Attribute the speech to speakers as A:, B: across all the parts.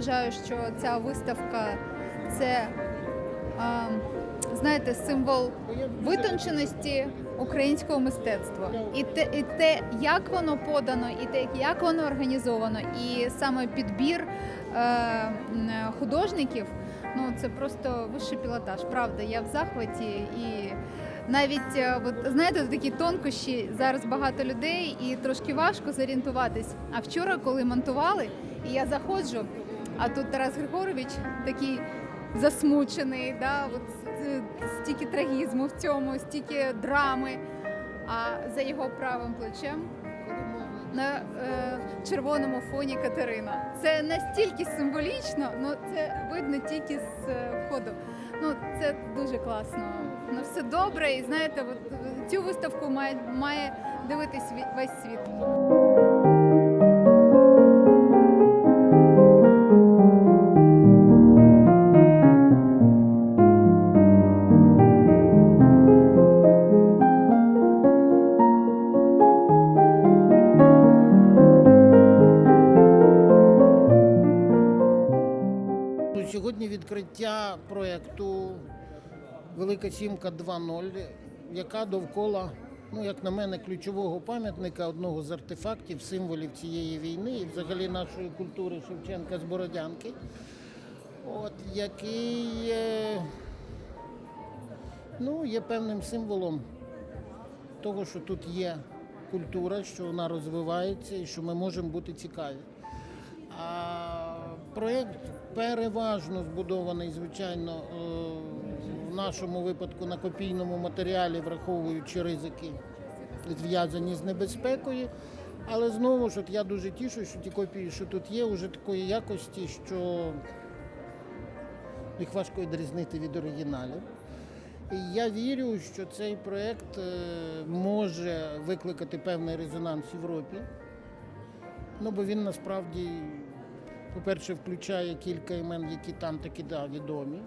A: вважаю, що ця виставка це, знаєте, символ витонченості українського мистецтва. І те, і те, як воно подано, і те, як воно організовано, і саме підбір е, художників. Ну це просто вищий пілотаж. Правда, я в захваті і. Навіть е, от, знаєте, такі тонкощі зараз багато людей і трошки важко зорієнтуватись. А вчора, коли монтували, і я заходжу, а тут Тарас Григорович такий засмучений, да, от стільки трагізму в цьому, стільки драми. А за його правим плечем на е, червоному фоні Катерина. Це настільки символічно, ну це видно тільки з е, входу. Ну це дуже класно. Ну все добре, і знаєте, от, е, цю виставку має, має дивитись весь світ.
B: Сьогодні відкриття проєкту Велика Сімка 2.0, яка довкола, ну як на мене, ключового пам'ятника, одного з артефактів, символів цієї війни і взагалі нашої культури Шевченка з Бородянки, от, який ну, є певним символом того, що тут є культура, що вона розвивається і що ми можемо бути цікаві. А проєкт переважно збудований, звичайно, е, в нашому випадку на копійному матеріалі, враховуючи ризики, зв'язані з небезпекою. Але знову ж от я дуже тішу, що ті копії, що тут є, вже такої якості, що їх важко відрізнити від оригіналів. І я вірю, що цей проєкт е, може викликати певний резонанс в Європі. Ну, бо він насправді, по-перше, включає кілька імен, які там таки да, відомі,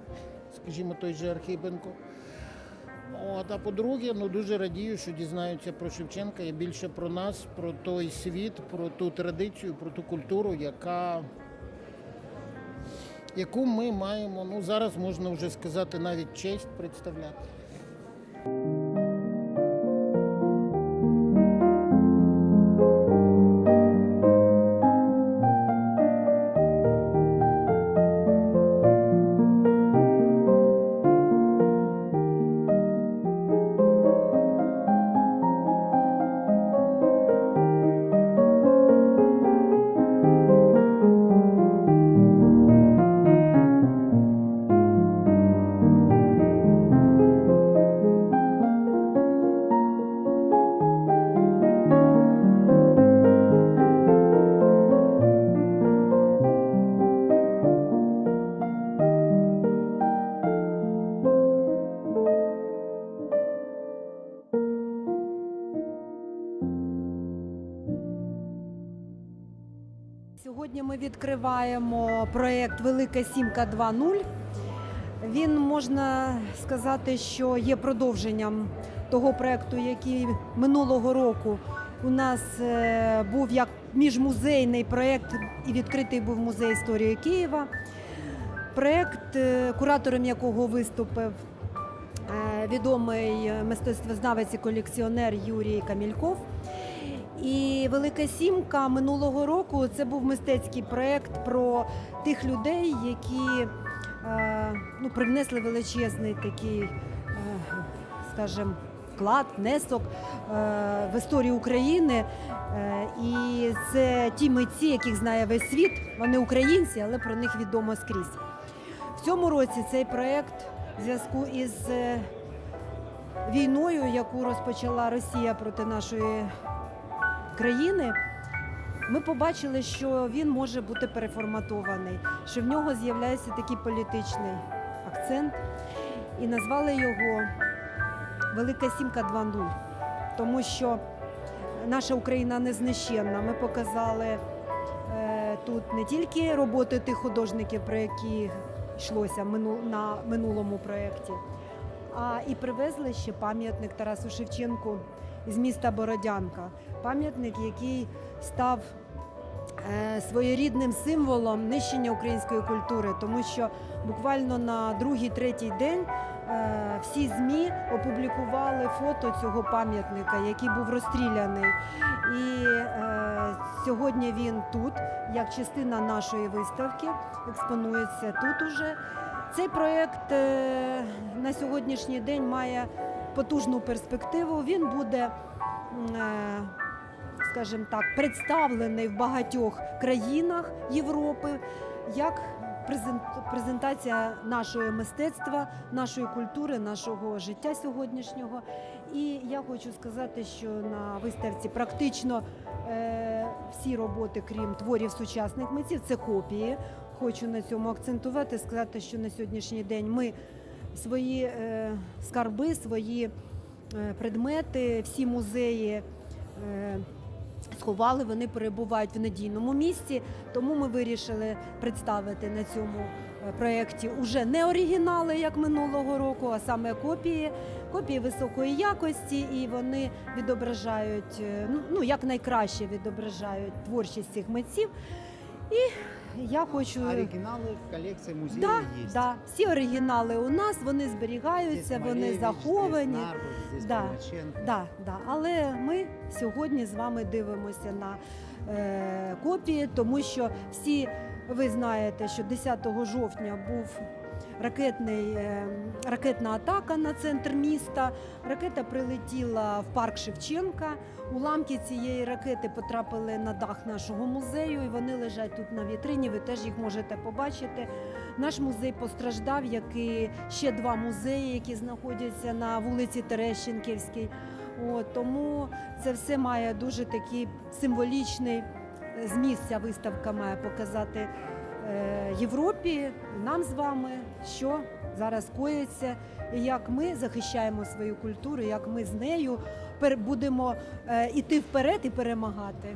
B: скажімо, той же Архипенко. От, а по-друге, ну дуже радію, що дізнаються про Шевченка і більше про нас, про той світ, про ту традицію, про ту культуру, яка, яку ми маємо, ну зараз можна вже сказати, навіть честь представляти.
C: Сьогодні ми відкриваємо проєкт Велика Сімка 2.0. Він можна сказати, що є продовженням того проєкту, який минулого року у нас е, був як міжмузейний проєкт і відкритий був музей історії Києва. Проєкт, е, куратором якого виступив е, відомий мистецтвознавець і колекціонер Юрій Камільков. І Велика Сімка минулого року це був мистецький проєкт про тих людей, які е, ну, привнесли величезний такий, е, скажімо, вклад, внесок е, в історію України. І це ті митці, яких знає весь світ. Вони українці, але про них відомо скрізь. В цьому році цей проєкт в зв'язку із війною, яку розпочала Росія проти нашої країни, ми побачили, що він може бути переформатований, що в нього з'являється такий політичний акцент, і назвали його Велика Сімка 2.0, тому що наша Україна незнищенна. Ми показали е, тут не тільки роботи тих художників, про які йшлося на минулому проєкті, а і привезли ще пам'ятник Тарасу Шевченку з міста Бородянка. Пам'ятник, який став е, своєрідним символом нищення української культури, тому що буквально на другий-третій день е, всі ЗМІ опублікували фото цього пам'ятника, який був розстріляний. І е, сьогодні він тут, як частина нашої виставки, експонується тут уже. Цей проєкт на сьогоднішній день має потужну перспективу. Він буде, е, скажімо так, представлений в багатьох країнах Європи як презентація нашого мистецтва, нашої культури, нашого життя сьогоднішнього. І я хочу сказати, що на виставці практично е, всі роботи, крім творів сучасних митців, це копії. Хочу на цьому акцентувати, сказати, що на сьогоднішній день ми свої е, скарби, свої е, предмети, всі музеї. Е, Сховали, вони перебувають в надійному місці, тому ми вирішили представити на цьому проєкті уже не оригінали, як минулого року, а саме копії, копії високої якості, і вони відображають ну, ну як відображають творчість цих митців. І я хочу
D: оригінали в колекції музею
C: да,
D: є.
C: да, всі оригінали у нас, вони
D: Здесь
C: зберігаються, вони
D: Малевич,
C: заховані.
D: Здесь Нарбус, здесь
C: Да. Да, да. Але ми сьогодні з вами дивимося на е, копії, тому що всі ви знаєте, що 10 жовтня був ракетний, е, ракетна атака на центр міста. Ракета прилетіла в парк Шевченка. Уламки цієї ракети потрапили на дах нашого музею, і вони лежать тут на вітрині. Ви теж їх можете побачити. Наш музей постраждав, як і ще два музеї, які знаходяться на вулиці Терещенківській. От, тому це все має дуже такий символічний е, зміст. Ця виставка має показати Європі, нам з вами, що зараз коїться, і як ми захищаємо свою культуру, як ми з нею будемо йти іти вперед і перемагати.